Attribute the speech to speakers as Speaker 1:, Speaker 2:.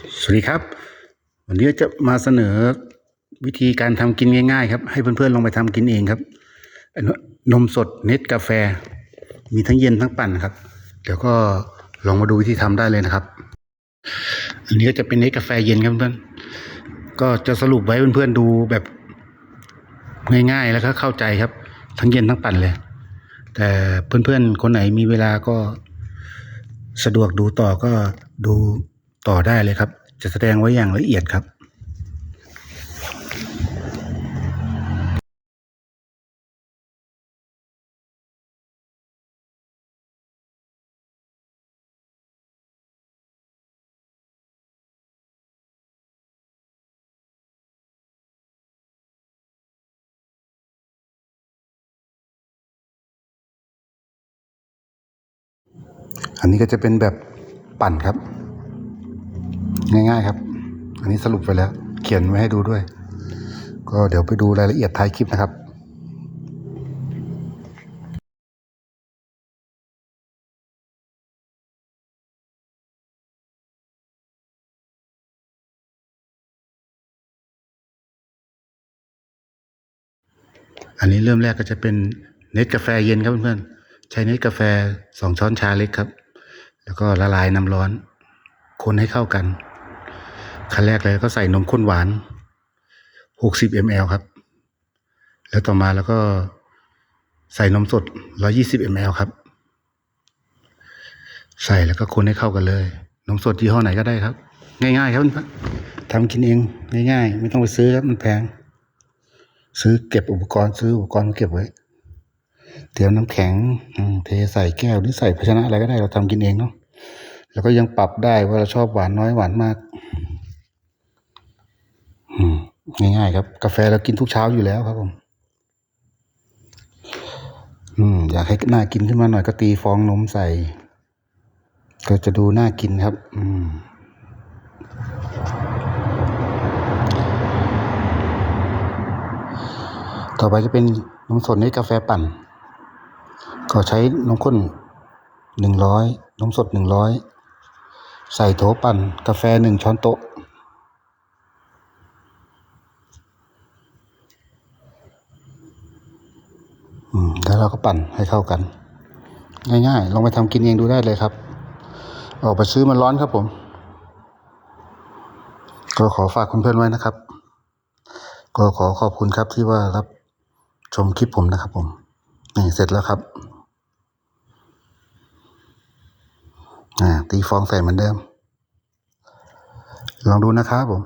Speaker 1: สวัสดีครับ วันนี้จะมาเสนอวิธีการทำกินง่าย ๆ ครับ ให้เพื่อนๆลองไปทำกินเองครับ นมสดเน็ตกาแฟ มีทั้งเย็นทั้งปั่นครับ เดี๋ยวก็ลองมาดูวิธีทำได้เลยนะครับ อันนี้ก็จะเป็นเน็ตกาแฟเย็นครับเพื่อนก็จะสรุปไว้เพื่อนๆดูแบบง่ายๆแล้วก็เข้าใจครับ ทั้งเย็นทั้งปั่นเลย แต่เพื่อนๆคนไหนมีเวลาก็สะดวกดูต่อก็ดู ต่อได้เลยครับ จะแสดงไว้อย่างละเอียดครับอันนี้ก็จะเป็นแบบปั่นครับ ง่ายๆครับ อันนี้สรุปไปแล้ว เขียนไว้ให้ดูด้วย ก็เดี๋ยวไปดูรายละเอียดท้ายคลิปนะครับอันนี้เริ่มแรกก็จะเป็นเน็ตกาแฟเย็นครับเพื่อนๆ ใช้เน็ตกาแฟสองช้อนชาเล็กครับ แล้วก็ละลายน้ำร้อน คนให้เข้ากัน ขั้นแรกเลยก็ใส่นมข้นหวาน 60 ml ครับ แล้วต่อมาแล้วก็ใส่นมสด 120 ml ครับ ใส่แล้วก็คนให้เข้ากันเลย นมสดยี่ห้อไหนก็ได้ครับ ง่ายๆครับทำกินเองง่าย ๆ ไม่ต้องไปซื้อครับมันแพง ซื้อเก็บอุปกรณ์ซื้ออุปกรณ์เก็บไว้ เตรียมน้ำแข็งเทใส่แก้วหรือใส่ภาชนะอะไรก็ได้เราทำกินเองเนาะแล้วก็ยังปรับได้ว่าเราชอบหวานน้อยหวานมาก ง่ายๆครับ กาแฟเรากินทุกเช้าอยู่แล้วครับผมอืมอยากให้น่ากินขึ้นมาหน่อยก็ตีฟองนมใส่ ก็จะดูน่ากินครับ อืมต่อไปจะเป็นนมสดในกาแฟปั่น ก็ใช้นมข้นหนึ่งร้อยนมสดหนึ่งร้อยใส่โถปั่น กาแฟหนึ่งช้อนโต๊ะ แล้วเราก็ปั่นให้เข้ากัน ง่ายๆ ลองไปทำกินเองดูได้เลยครับ ออกไปซื้อมันร้อนครับผม ก็ขอฝากเพื่อนๆไว้นะครับ ก็ขอขอบคุณครับที่ว่ารับชมคลิปผมนะครับผมนี่เสร็จแล้วครับตีฟองใส่เหมือนเดิม ลองดูนะครับผม